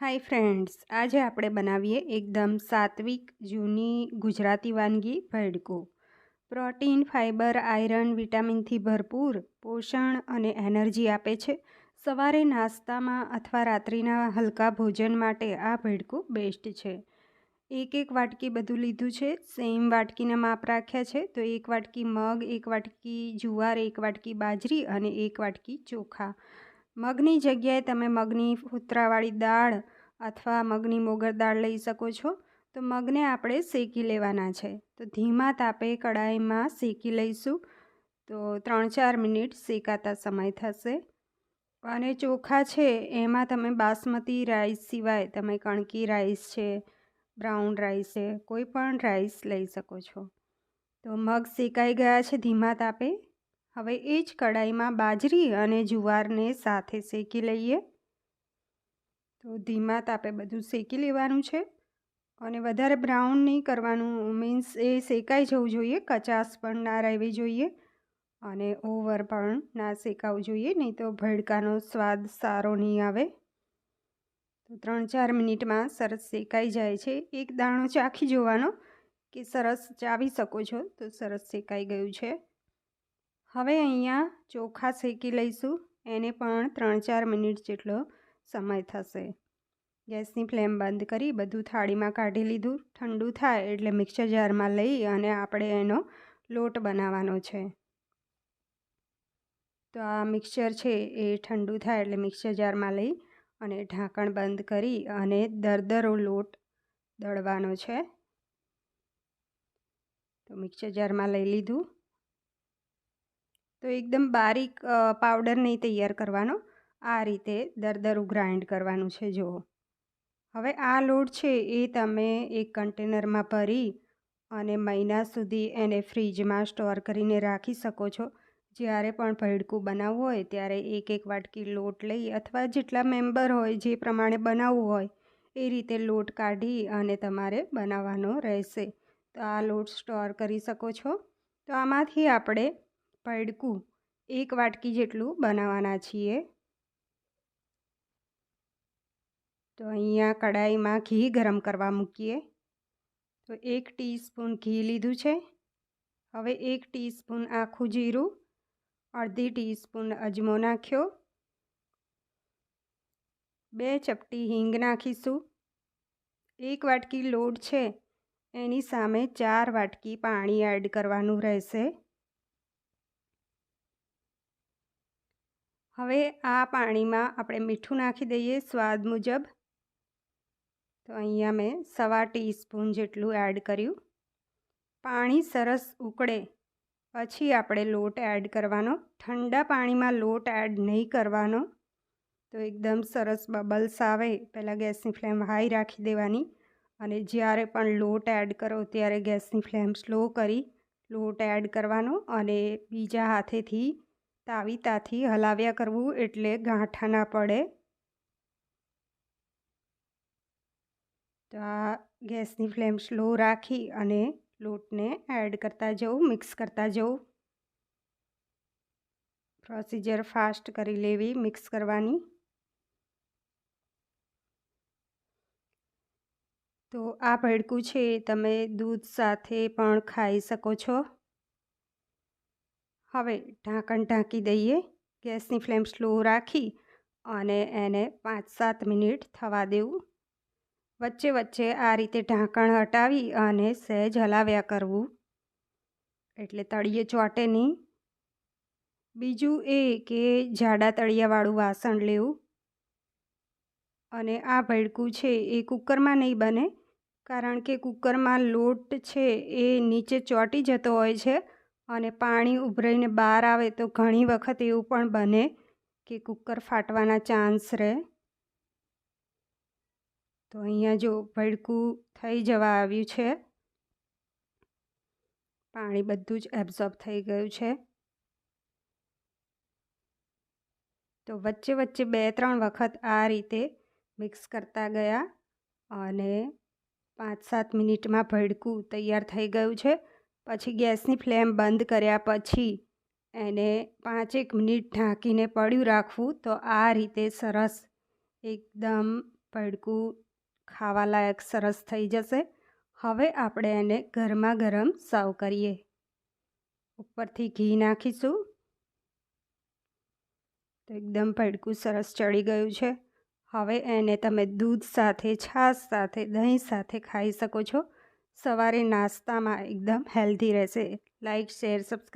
Hi friends, આજે આપણે બનાવીએ એકદમ સાત્વિક જૂની ગુજરાતી વાનગી ભેડકું. પ્રોટીન ફાઇબર આયરન, વિટામિનથી ભરપૂર પોષણ અને એનર્જી આપે છે. સવારે નાસ્તામાં અથવા રાત્રિના હલકા ભોજન માટે આ ભેડકું બેસ્ટ છે. એક એક વાટકી બધું લીધું છે, સેમ વાટકીના માપ રાખ્યા છે. તો એક વાટકી મગ, એક વાટકી જુવાર, એક વાટકી બાજરી અને એક વાટકી ચોખા. મગની જગ્યાએ તમે મગની ફૂતરાવાળી દાળ અથવા મગની મોગર દાળ લઈ શકો છો. તો મગને આપણે શેકી લેવાના છે. તો ધીમા તાપે કડાઈમાં શેકી લઈશું. તો ત્રણ ચાર મિનિટ શેકાતા સમય થશે. અને ચોખા છે, એમાં તમે બાસમતી રાઈસ સિવાય તમે કણકી રાઈસ છે, બ્રાઉન રાઈસ છે, કોઈ પણ રાઈસ લઈ શકો છો. તો મગ શેકાઈ ગયા છે ધીમા તાપે. હવે એ જ કડાઈમાં બાજરી અને જુવારને સાથે શેકી લઈએ. તો ધીમા તાપે બધું શેકી લેવાનું છે અને વધારે બ્રાઉન નહીં કરવાનું, મીન્સ એ શેકાઈ જવું જોઈએ કચાસ પણ ના રહેવી જોઈએ અને ઓવર પણ ના શેકાવું જોઈએ, નહીં તો ભડકાનો સ્વાદ સારો નહીં આવે. તો ત્રણ ચાર મિનિટમાં સરસ શેકાઈ જાય છે. એક દાણો ચાખી જોવાનો કે સરસ ચાવી શકો છો? તો સરસ શેકાઈ ગયું છે. હવે અહીંયા ચોખા શેકી લઈશું. એને પણ ત્રણ ચાર મિનિટ જેટલો સમય થશે. ગેસની ફ્લેમ બંધ કરી બધું થાળીમાં કાઢી લીધું. ઠંડુ થાય એટલે મિક્સર જારમાં લઈ અને આપણે એનો લોટ બનાવવાનો છે. તો આ મિક્સર છે એ ઠંડુ થાય એટલે મિક્સર જારમાં લઈ અને ઢાંકણ બંધ કરી અને દરદરો લોટ દળવાનો છે. તો મિક્સર જારમાં લઈ લીધું. તો એકદમ બારીક પાવડર નહીં તૈયાર કરવાનો. આ રીતે દરદરું ગ્રાઇન્ડ કરવાનું છે, જુઓ. હવે આ લોટ છે એ તમે એક કન્ટેનરમાં ભરી અને મહિના સુધી એને ફ્રીજમાં સ્ટોર કરીને રાખી શકો છો. જ્યારે પણ ભેડકું બનાવવું હોય, ત્યારે એક એક વાટકી લોટ લઈ અથવા જેટલા મેમ્બર હોય, જે પ્રમાણે બનાવવું હોય, એ રીતે લોટ કાઢી અને તમારે બનાવવાનો રહેશે. તો આ લોટ સ્ટોર કરી શકો છો. તો આમાંથી આપણે ભેડકું એક વાટકી જેટલું બનાવવાના છીએ. તો અહીંયા કડાઈમાં ઘી ગરમ કરવા મૂકીએ. તો એક ટીસ્પૂન ઘી લીધું છે. હવે એક ટીસ્પૂન આખું જીરું, અડધી ટીસ્પૂન અજમો નાખ્યો. બે ચપટી હિંગ નાખીશું. એક વાટકી લોટ છે, એની સામે ચાર વાટકી પાણી એડ કરવાનું રહેશે. હવે આ પાણીમાં આપણે મીઠું નાખી દઈએ સ્વાદ મુજબ. તો અહીંયા મેં સવા ટીસ્પૂન જેટલું એડ કર્યું. પાણી સરસ ઉકળે, પછી આપણે લોટ એડ કરવાનો. ઠંડા પાણીમાં લોટ એડ નહીં કરવાનો. તો એકદમ સરસ બબલ્સ આવે, પહેલાં ગેસની ફ્લેમ હાઈ રાખી દેવાની. અને જ્યારે પણ લોટ એડ કરો ત્યારે ગેસની ફ્લેમ સ્લો કરી લોટ એડ કરવાનો અને બીજા હાથેથી તાવીતાથી હલાવ્યા કરવું એટલે ગાંઠા ના પડે. તો આ ગેસની ફ્લેમ સ્લો રાખી અને લોટને એડ કરતા જવું, મિક્સ કરતા જવું. પ્રોસીજર ફાસ્ટ કરી લેવી, મિક્સ કરવાની. તો આ ભડકું છે, તમે દૂધ સાથે પણ ખાઈ શકો છો. હવે ઢાંકણ ઢાંકી દઈએ, ગેસની ફ્લેમ સ્લો રાખી અને એને પાંચ સાત મિનિટ થવા દેવું. વચ્ચે વચ્ચે આ રીતે ઢાંકણ હટાવી અને સહેજ હલાવ્યા કરવું. એટલે તળિયે ચોટે નહીં. બીજું એ કે જાડા તળિયાવાળું વાસણ લેવું. અને આ ભડકું છે એ કૂકરમાં નહીં બને, કારણ કે કૂકરમાં લોટ છે એ નીચે ચોંટી જતો હોય છે અને પાણી ઉભરાઈને બહાર આવે તો ઘણી વખત એવું પણ બને કે કુકર ફાટવાના ચાન્સ રહે. તો અહીંયા જો ભડકું થઈ જવા આવ્યું છે. પાણી બધું જ એબ્ઝોર્બ થઈ ગયું છે. તો વચ્ચે વચ્ચે બે ત્રણ વખત આ રીતે મિક્સ કરતા ગયા અને પાંચ સાત મિનિટમાં ભડકું તૈયાર થઈ ગયું છે. પછી ગેસની ફ્લેમ બંધ કર્યા પછી એને પાંચેક મિનિટ ઢાંકીને પડ્યું રાખવું તો આ રીતે સરસ એકદમ પડકું ખાવાલાયક સરસ થઈ જશે. હવે આપણે એને ગરમા ગરમ સર્વ કરીએ. ઉપરથી ઘી નાખીશું. તો એકદમ પડકું સરસ ચડી ગયું છે. હવે એને તમે દૂધ સાથે, છાશ સાથે, દહીં સાથે ખાઈ શકો છો. સવારે નાસ્તામાં એકદમ હેલ્ધી રહેશે. Like share subscribe